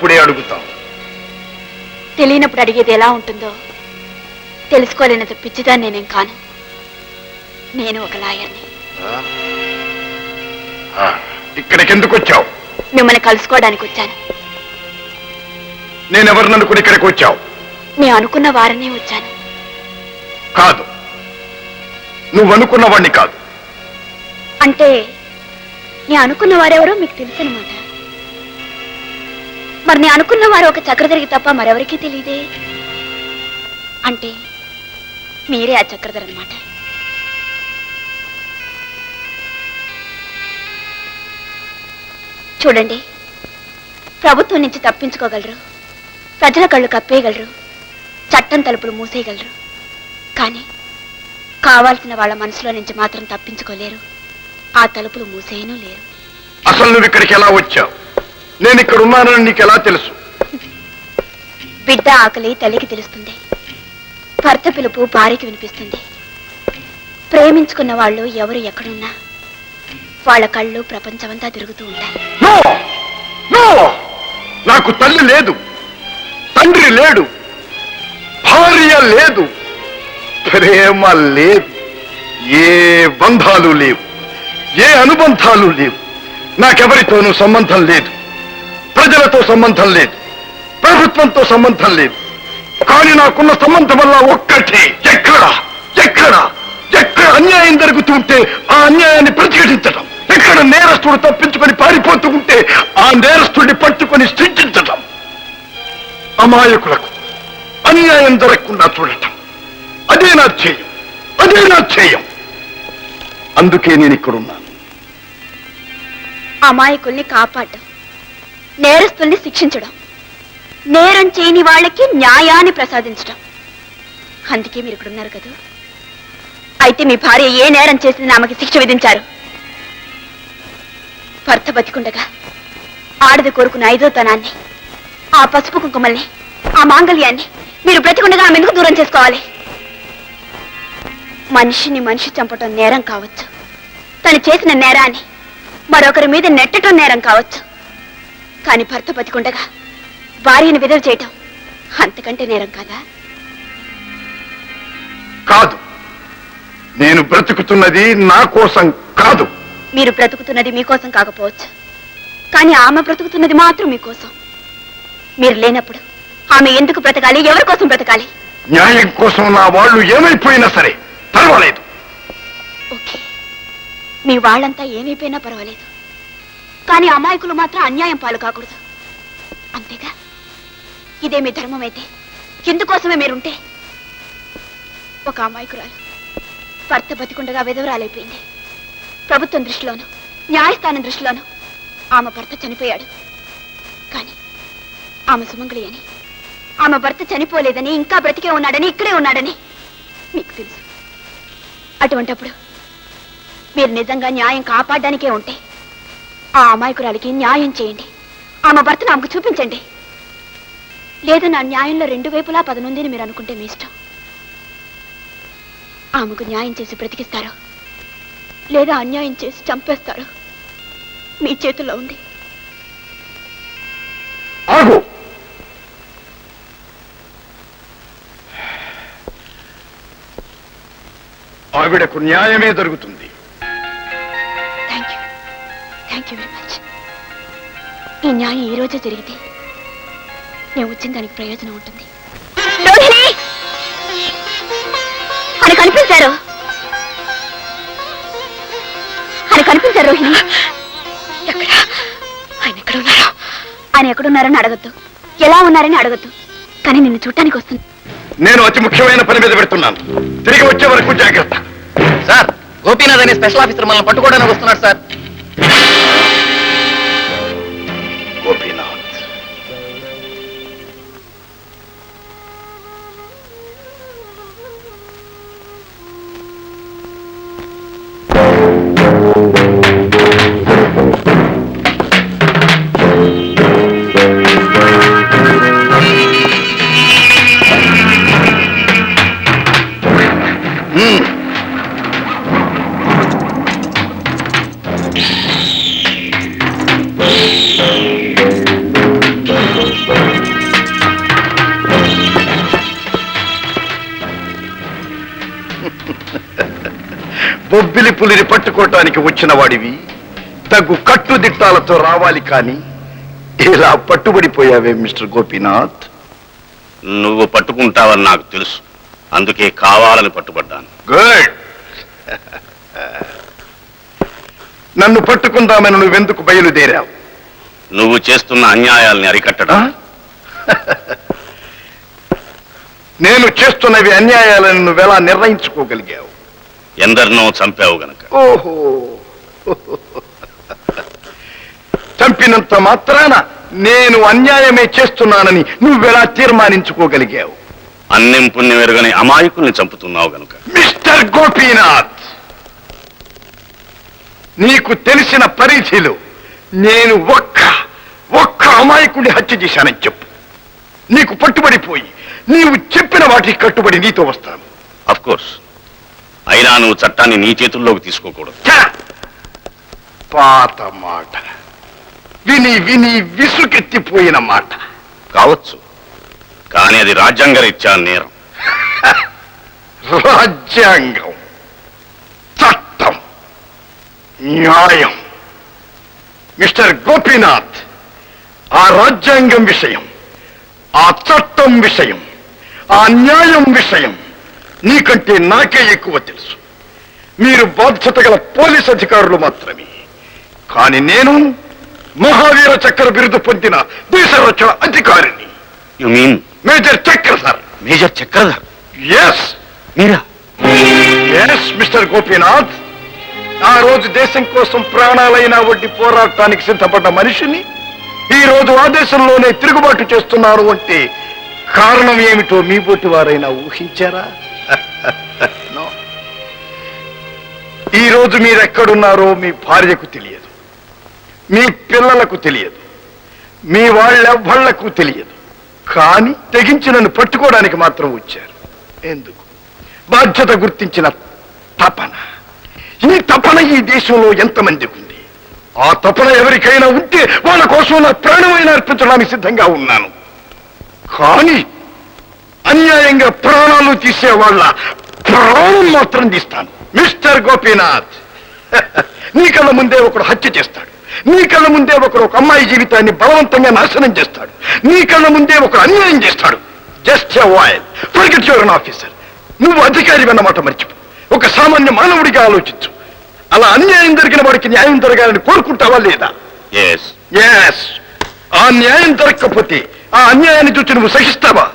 తెలియనప్పుడే అడుగుతాం. తెలియనప్పుడు అడిగేది ఎలా ఉంటుందో తెలుసుకోలేనంత పిచ్చిదాన్ని నేనేం కాను. నేను ఒక లాయర్ని. ఆ, ఇక్కడికి ఎందుకు వచ్చావు? మిమ్మల్ని కలుసుకోవడానికి వచ్చాను. నేనెవరిని అనుకుని ఇక్కడికి వచ్చావు? నేను అనుకున్న వారనే వచ్చాను. కాదు. నువ్వు అనుకున్న వాణ్ణి కాదు. అంటే నేను అనుకున్న వారెవరో మీకు తెలుసు అనమాట మరి నేను అనుకున్న వారు ఒక చక్రధరికి తప్ప మరెవరికీ తెలియదే? అంటే మీరే ఆ చక్రధర్ అనమాట చూడండి ప్రభుత్వం నుంచి తప్పించుకోగలరు ప్రజల కళ్ళు కప్పేయగలరు చట్టం తలుపులు మూసేయగలరు. కానీ కావాల్సిన వాళ్ళ మనసులో నుంచి మాత్రం తప్పించుకోలేరు ఆ తలుపులు మూసేయను లేరు. అసలు నువ్వు ఇక్కడికి ఎలా వచ్చావు? నేను ఇక్కడ ఉన్నానని నీకు ఎలా తెలుసు? బిడ్డ ఆకలి తల్లికి తెలుస్తుంది. భర్త పిలుపు భార్యకి వినిపిస్తుంది. ప్రేమించుకున్న వాళ్ళు ఎవరు ఎక్కడున్నా వాళ్ళ కళ్ళు ప్రపంచమంతా తిరుగుతూ ఉంటాయి. నో! నో! నాకు తల్లి లేదు. తండ్రి లేడు. భార్య లేదు. ప్రేమ లేదు. ఏ బంధాలు లేవు. ఏ అనుబంధాలు లేవు. నాకెవరితోనూ సంబంధం లేదు. ప్రజలతో సంబంధం లేదు. ప్రభుత్వంతో సంబంధం లేదు. కానీ నాకున్న సంబంధం వల్ల ఒక్కటే ఎక్కడ ఎక్కడ ఎక్కడ అన్యాయం జరుగుతుంటే ఆ అన్యాయాన్ని ప్రతిఘటించడం ఎక్కడ నేరస్తుడు తప్పించుకొని పారిపోతూ ఉంటే ఆ నేరస్తుడిని పట్టుకొని శిక్షించటం అమాయకులకు అన్యాయం జరగకుండా చూడటం. అదే నా ధ్యేయం అదే నా ధ్యేయం. అందుకే నేను ఇక్కడున్నాను. అమాయకుల్ని కాపాడడం. నేరస్తుల్ని శిక్షించడం. నేరం చేయని వాళ్ళకి న్యాయాన్ని ప్రసాదించడం. అందుకే మీరు ఇక్కడ ఉన్నారు కదా? అయితే మీ భార్య ఏ నేరం చేసింది ఆమెకి శిక్ష విధించారు. భర్త బతికుండగా ఆడది కోరుకున్న ఐదో తనాన్ని ఆ పసుపు కుంకుమల్ని ఆ మాంగళ్యాన్ని మీరు బ్రతికుండగా ఆమె ఎందుకు దూరం చేసుకోవాలి? మనిషిని మనిషి చంపటం నేరం కావచ్చు. తను చేసిన నేరాన్ని మరొకరి మీద నెట్టడం నేరం కావచ్చు. కానీ భర్త బతికుండగా భార్యను విధవ చేయటం అంతకంటే నేరం కాదా? కాదు. నేను బ్రతుకుతున్నది నా కోసం కాదు. మీరు బ్రతుకుతున్నది మీకోసం కాకపోవచ్చు. కానీ ఆమె బ్రతుకుతున్నది మాత్రం మీకోసం మీరు లేనప్పుడు ఆమె ఎందుకు బ్రతకాలి? ఎవరి కోసం బ్రతకాలి? న్యాయం కోసం నా వాళ్ళు ఏమైపోయినా సరే పర్వాలేదు. ఓకే. మీ వాళ్ళంతా ఏమైపోయినా పర్వాలేదు. కానీ అమాయకులు మాత్రం అన్యాయం పాలు కాకూడదు. అంతేగా? ఇదే మీ ధర్మం అయితే ఎందుకోసమే మీరుంటే ఒక అమాయకురాలు భర్త బతికుండగా విధవరాలైపోయింది. ప్రభుత్వం దృష్టిలోను న్యాయస్థానం దృష్టిలోను ఆమె భర్త చనిపోయాడు. కానీ ఆమె సుమంగళి అని ఆమె భర్త చనిపోలేదని ఇంకా బ్రతికే ఉన్నాడని ఇక్కడే ఉన్నాడని మీకు తెలుసు. అటువంటప్పుడు మీరు నిజంగా న్యాయం కాపాడడానికే ఉంటే ఆ అమాయకురాలికి న్యాయం చేయండి. ఆమె భర్త నాకు చూపించండి. లేదా నా న్యాయంలో రెండు వైపులా పదనుంది మీరు అనుకుంటే మీ ఇష్టం. ఆమెకు న్యాయం చేసి బ్రతికిస్తారు లేదా అన్యాయం చేసి చంపేస్తారు మీ చేతుల్లో ఉంది. ఆగు! ఆవిడకు న్యాయమే దొరుకుతుంది ఈ న్యాయం ఈ రోజే జరిగితే నేను వచ్చిన దానికి ప్రయోజనం ఉంటుంది. అని కనిపించారు. అని కనిపించారు రోహిణి. ఎక్కడ? ఆయన ఎక్కడ ఉన్నారో ఆయన ఎక్కడున్నారని అడగద్దు. ఎలా ఉన్నారని అడగద్దు. కానీ నిన్ను చూడటానికి వస్తుంది. నేను అతి ముఖ్యమైన పని మీద పెడుతున్నాను. తిరిగి వచ్చే వరకు జాగ్రత్త. సార్ గోపీనాథ్ అనే స్పెషల్ ఆఫీసర్ మనల్ని పట్టుకోవడానికి వస్తున్నాడు సార్. బొబ్బిలి పులిని పట్టుకోవటానికి వచ్చిన వాడివి తగు కట్టుదిట్టాలతో రావాలి కాని ఇలా పట్టుబడిపోయావే మిస్టర్ గోపీనాథ్? నువ్వు పట్టుకుంటావని నాకు తెలుసు. అందుకే కావాలని పట్టుబడ్డాను. గుడ్. నన్ను పట్టుకుందామని నువ్వెందుకు బయలుదేరావు? నువ్వు చేస్తున్న అన్యాయాల్ని? అరికట్టడం. నేను చేస్తున్నవి అన్యాయాలని నువ్వెలా నిర్ణయించుకోగలిగావు? ఎందరినో చంపావు గనక. ఓహో. చంపినంత మాత్రాన నేను అన్యాయమే చేస్తున్నానని నువ్వెలా తీర్మానించుకోగలిగావు? అన్నెం పుణ్యం ఎరుగని అమాయకుల్ని చంపుతున్నావు గనుక. మిస్టర్ గోపీనాథ్! నీకు తెలిసిన పరిధిలో నేను ఒక్క ఒక్క అమాయకుడిని హత్య చేశానని చెప్పు. నీకు పట్టుబడిపోయి నీవు చెప్పిన వాటికి కట్టుబడి నీతో వస్తాను. అఫ్ కోర్స్ అయినా నువ్వు చట్టాన్ని నీ చేతుల్లోకి తీసుకోకూడదు! పాత మాట. విని విని విసుకెత్తిపోయిన మాట. కావచ్చు. కానీ అది రాజ్యాంగ రీత్యా నేరం. రాజ్యాంగం. చట్టం. న్యాయం. మిస్టర్ గోపీనాథ్ ఆ రాజ్యాంగం విషయం ఆ చట్టం విషయం ఆ న్యాయం విషయం నీకంటే నాకే ఎక్కువ తెలుసు. మీరు బాధ్యత గల పోలీస్ అధికారులు మాత్రమే. కానీ నేను మహావీర చక్ర బిరుదు పొందిన దేశ రక్షణ అధికారిని. You mean major Chakra sir. Major Chakradhar yes Meera? Yes mister Gopinath. ఆ రోజు దేశం కోసం ప్రాణాలైనా వడ్డీ పోరాటానికి సిద్ధపడ్డ మనిషిని ఈ రోజు ఆ దేశంలోనే తిరుగుబాటు చేస్తున్నారు అంటే కారణం ఏమిటో మీ బోటి వారైనా ఊహించారా? ఈ రోజు మీరెక్కడున్నారో మీ భార్యకు తెలియదు. మీ పిల్లలకు తెలియదు. మీ వాళ్ళెవ్వళ్ళకు తెలియదు. కానీ తెగించి నన్ను పట్టుకోవడానికి మాత్రం వచ్చారు. ఎందుకు? బాధ్యత గుర్తించిన తపన. ఈ తపన ఈ దేశంలో ఎంతమందికి ఉంది? ఆ తపన ఎవరికైనా ఉంటే వాళ్ళ కోసం నా ప్రాణమైన అర్పించడానికి సిద్ధంగా ఉన్నాను. కానీ అన్యాయంగా ప్రాణాలు తీసే వాళ్ళ ప్రాణం మాత్రం తీస్తాను. మిస్టర్ గోపీనాథ్. నీ కళ్ళ ముందే ఒకడు హత్య చేస్తాడు. నీ కళ్ళ ముందే ఒకడు ఒక అమ్మాయి జీవితాన్ని బలవంతంగా నాశనం చేస్తాడు. నీ కళ్ళ ముందే ఒకడు అన్యాయం చేస్తాడు. Just voile. Forget your officer నువ్వు అధికారి అన్నమాట మర్చిపో. ఒక సామాన్య మానవుడిగా ఆలోచించు. అలా అన్యాయం జరిగిన వాడికి న్యాయం జరగాలని కోరుకుంటావా లేదా? ఆ న్యాయం జరగకపోతే ఆ అన్యాయాన్ని చూసి నువ్వు సహిస్తావా?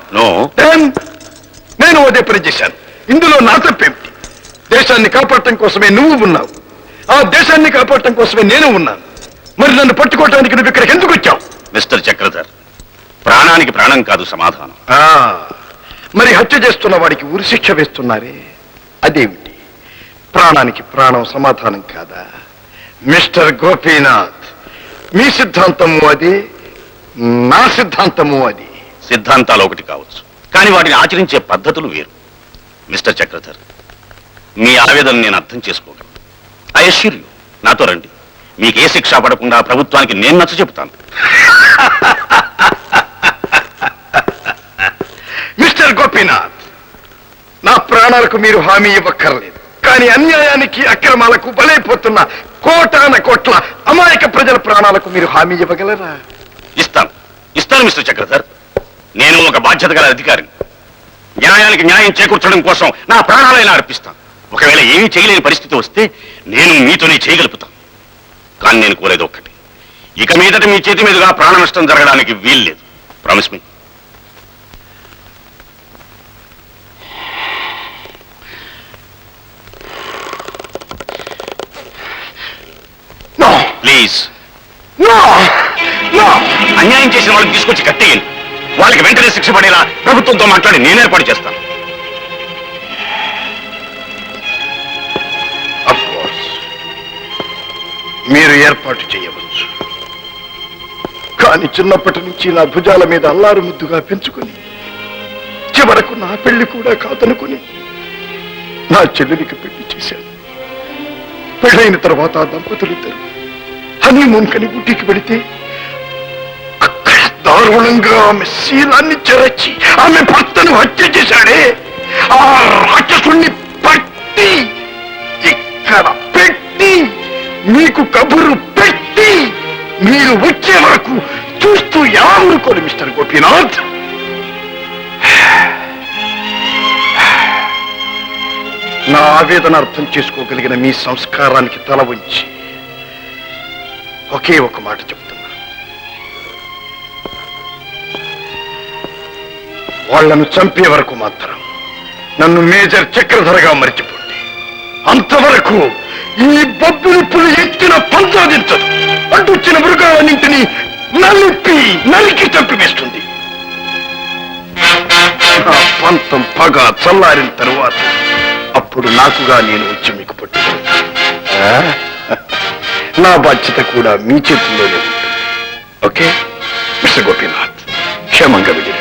నేను అదే పని చేశాను. ఇందులో నా తప్పేమిటి? దేశాన్ని కాపాడటం కోసమే నువ్వు ఉన్నావు. ఆ దేశాన్ని కాపాడటం కోసమే నేను ఉన్నాను. మరి నన్ను పట్టుకోవటానికి నువ్వు ఇక్కడికి ఎందుకు వచ్చావు? మిస్టర్ చక్రధర్ ప్రాణానికి ప్రాణం కాదు సమాధానం. మరి హత్య చేస్తున్న వాడికి ఉరిశిక్ష వేస్తున్నారే? అదేమిటి? ప్రాణానికి ప్రాణం సమాధానం కాదా? మిస్టర్ గోపీనాథ్ మీ సిద్ధాంతము అది నా సిద్ధాంతము అది. సిద్ధాంతాలు ఒకటి కావచ్చు కానీ వాటిని ఆచరించే పద్ధతులు వేరు. మిస్టర్ చక్రధర్ మీ ఆవేదన నేను అర్థం చేసుకోగలను. ఐ అష్యూర్ యూ నాతో రండి. మీకు ఏ శిక్ష పడకుండా ప్రభుత్వానికి నేను నచ్చ చెబుతాను. మిస్టర్ గోపీనాథ్ నా ప్రాణాలకు మీరు హామీ ఇవ్వక్కర్లేదు. కానీ అన్యాయానికి అక్రమాలకు బలైపోతున్న కోటాన కోట్ల అమాయక ప్రజల ప్రాణాలకు మీరు హామీ ఇవ్వగలరా? ఇస్తాను. ఇస్తాను మిస్టర్ చక్రధర్. నేను ఒక బాధ్యత గల అధికారిని. న్యాయానికి న్యాయం చేకూర్చడం కోసం నా ప్రాణాలైనా అర్పిస్తాను. ఒకవేళ ఏమీ చేయలేని పరిస్థితి వస్తే నేను మీతోనే చేయగలుగుతాను కానీ నేను కోరేది ఒక్కటి. ఇక మీదట మీ చేతి మీదుగా ప్రాణ నష్టం జరగడానికి వీల్లేదు. ప్రామిస్ మీ ప్లీజ్ అన్యాయం చేసిన వాళ్ళకి తీసుకొచ్చి కట్టేయండి. వాళ్ళకి వెంటనే శిక్ష పడేలా ప్రభుత్వంతో మాట్లాడి నేను ఏర్పాటు చేస్తాను. మీరు ఏర్పాటు చేయవచ్చు. కానీ చిన్నప్పటి నుంచి నా భుజాల మీద అల్లారు ముద్దుగా పెంచుకుని చివరకు నా పెళ్ళి కూడా కాదనుకుని నా చెల్లెలికి పెళ్ళి చేశాను. పెళ్ళైన తర్వాత దంపతులిద్దరు హనీమూన్ కని గుడ్డికి పెడితే అక్కడ దారుణంగా ఆమె శీలాన్ని చెరచి ఆమె భర్తను హత్య చేశాడే. ఆ రాక్షసుణ్ణి పట్టి ఇక్కడ మీకు కబురు పెట్టి మీరు వచ్చే వరకు చూస్తూ ఎలా ఊరుకోరు మిస్టర్ గోపీనాథ్? నా ఆవేదన అర్థం చేసుకోగలిగిన మీ సంస్కారానికి తల ఉంచి ఒకే ఒక మాట చెప్తున్నా. వాళ్ళను చంపే వరకు మాత్రం నన్ను మేజర్ చక్రధరగా మరిచిపోండి. అంతవరకు ఈ బొబ్బులు పులి ఎత్తిన పంచాదించదు అడ్డొచ్చిన మృగాలన్నింటినీ నలిపి నలికి చంపివేస్తుంది నా పంతం పగ చల్లారిన తరువాత అప్పుడు నాకుగా నేను వచ్చి మీకు పట్టు నా బాధ్యత కూడా మీ చేతుల్లోనే ఉంటుంది. Okay mister Gopinath? క్షేమంగా వెళ్ళి